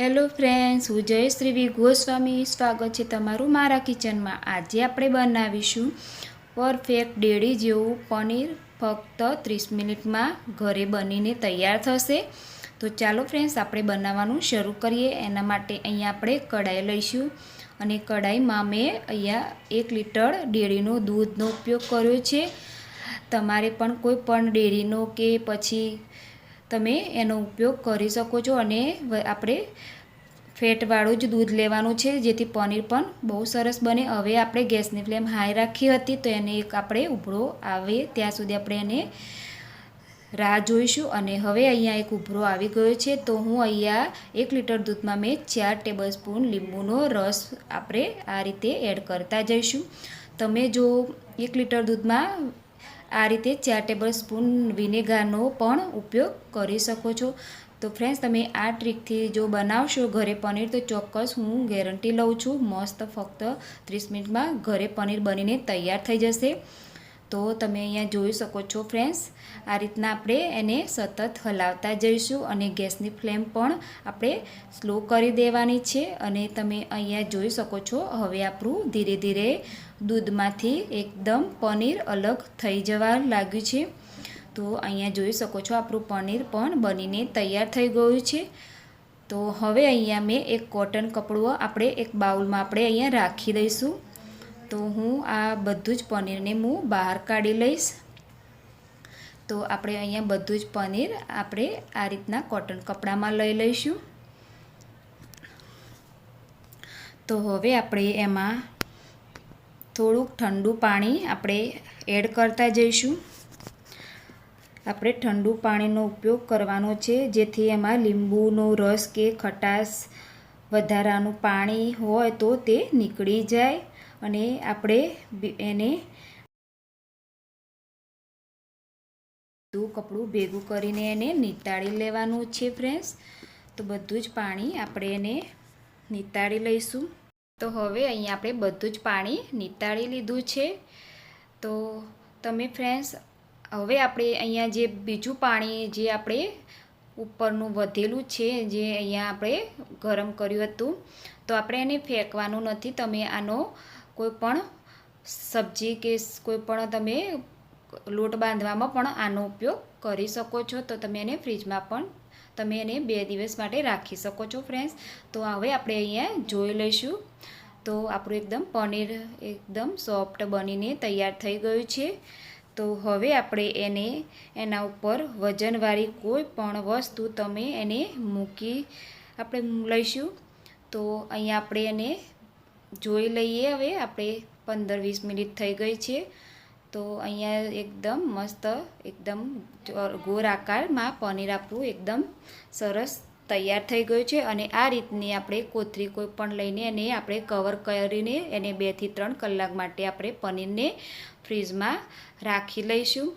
Hello friends હું જયશ્રી વી ગોસ્વામી. સ્વાગત છે તમારું મારા કિચનમાં. આજે આપણે બનાવીશું પરફેક્ટ ડેડી જેવું પનીર ફક્ત ત્રીસ મિનિટમાં ઘરે બનીને તૈયાર થશે. તો ચાલો ફ્રેન્ડ્સ આપણે બનાવવાનું શરૂ કરીએ. એના માટે અહીંયા આપણે કઢાઈ લઈશું. અને કઢાઈમાં મેં અહીંયા એક લીટર ડેરીનો દૂધનો ઉપયોગ કર્યો છે. તમારે પણ કોઈ પણ ડેરીનો કે પછી તમે એનો ઉપયોગ કરી શકો છો અને આપણે ફેટવાળું જ દૂધ લેવાનું છે, જેથી પનીર પણ બહુ સરસ બને. હવે આપણે ગેસની ફ્લેમ હાઈ રાખી હતી, તો એને એક આપણે ઉભરો આવે, ત્યાં સુધી આપણે એને રાહ જોઈશું. અને હવે અહીંયા એક ઉભરો આવી ગયો છે, તો હું અહીંયા એક લીટર દૂધમાં મેં ચાર ટેબલ સ્પૂન લીંબુનો રસ આપણે આ રીતે એડ કરતા જઈશું. તમે જો એક લીટર દૂધમાં આ રીતે ચાર ટેબલ સ્પૂન વિનેગારનો પણ ઉપયોગ કરી શકો છો. તો ફ્રેન્ડ્સ તમે આ ટ્રીકથી જો બનાવશો ઘરે પનીર, તો ચોક્કસ હું ગેરંટી લઉં છું, મસ્ત ફક્ત ત્રીસ મિનિટમાં ઘરે પનીર બનીને તૈયાર થઈ જશે. તો તમે અહીંયા જોઈ શકો છો ફ્રેન્ડ્સ, આ રીતના આપણે એને સતત હલાવતા જઈશું અને ગેસની ફ્લેમ પણ આપણે સ્લો કરી દેવાની છે અને તમે અહીંયા જોઈ શકો છો હવે આપણું ધીરે ધીરે દૂધમાંથી એકદમ પનીર અલગ થઈ જવા લાગ્યું છે. તો અહીંયા જોઈ શકો છો આપણું પનીર પણ બનીને તૈયાર થઈ ગયું છે. તો હવે અહીંયા મેં એક કોટન કપડું આપણે એક બાઉલમાં આપણે અહીંયા રાખી દઈશું. તો હું આ બધું જ પનીરને હું બહાર કાઢી લઈશ. તો આપણે અહીંયા બધું જ પનીર આપણે આ રીતના કોટન કપડામાં લઈ લઈશું. તો હવે આપણે એમાં થોડુંક ઠંડુ પાણી આપણે એડ કરતા જઈશું. આપણે ઠંડુ પાણીનો ઉપયોગ કરવાનો છે, જેથી એમાં લીંબુનો રસ કે ખટાશ વધારાનું પાણી હોય તો તે નીકળી જાય. અને આપણે એને બધું કપડું ભેગું કરીને એને નીતાળી લેવાનું છે ફ્રેન્ડ્સ તો બધું જ પાણી આપણે એને નીતાળી લઈશું. તો હવે અહીંયા આપણે બધું જ પાણી નીતાળી લીધું છે. તો તમે ફ્રેન્ડ્સ હવે આપણે અહીંયા જે બીજું પાણી જે આપણે ઉપરનું વધેલું છે જે અહીંયા આપણે ગરમ કર્યું હતું, તો આપણે એને ફેંકવાનું નથી. તમે આનો કોઈ પણ સબ્જી કે કોઈ પણ તમે લોટ બાંધવામાં પણ આનો ઉપયોગ કરી શકો છો, તો તમે એને ફ્રીજમાં પણ તમે એને બે દિવસ માટે રાખી શકો છો ફ્રેન્ડ્સ. તો હવે આપણે અહીંયા જોઈ લઈશું. તો આપણું એકદમ પનીર એકદમ સોફ્ટ બનીને તૈયાર થઈ ગયું છે. તો હવે આપણે એને એના ઉપર વજનવાળી કોઈ પણ વસ્તુ તમે એને મૂકી આપણે લઈશું. તો અહીંયા આપણે એને જોઈ લઈએ હવે. આપણે પંદર વીસ મિનિટ થઈ ગઈ છે. તો અહીંયા એકદમ મસ્ત, એકદમ ગોર આકારમાં પનીર આપણું એકદમ સરસ તૈયાર થઈ ગયું છે. અને આ રીતની આપણે કોથરી કોઈ પણ લઈને એને આપણે કવર કરીને એને બેથી ત્રણ કલાક માટે આપણે પનીરને ફ્રીજમાં રાખી લઈશું.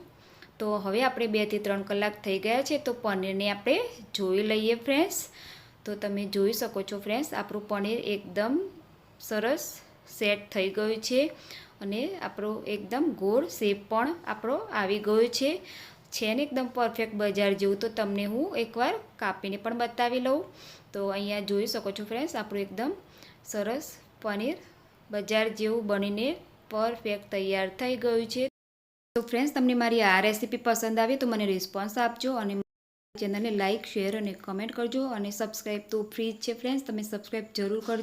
તો હવે આપણે બેથી ત્રણ કલાક થઈ ગયા છે. તો પનીરને આપણે જોઈ લઈએ ફ્રેન્ડ્સ તો તમે જોઈ શકો છો ફ્રેન્ડ્સ આપણું પનીર એકદમ સરસ સેટ થઈ ગયું છે અને આપણો એકદમ ગોળ શેપ પણ આપણો આવી ગયો છે. છે ને એકદમ પરફેક્ટ બજાર જેવું, તો તમને હું એકવાર કાપીને પણ બતાવી લઉં. તો અહીંયા જોઈ શકો છો ફ્રેન્ડ્સ આપણું એકદમ સરસ પનીર બજાર જેવું બનીને પરફેક્ટ તૈયાર થઈ ગયું છે. તો ફ્રેન્ડ્સ તમને મારી આ રેસીપી પસંદ આવી તો મને રિસ્પોન્સ આપજો અને ચેનલને લાઇક શેર અને કમેન્ટ કરજો અને સબસ્ક્રાઈબ તો ફ્રી જ છે ફ્રેન્ડ્સ તમે સબસ્ક્રાઈબ જરૂર કરજો.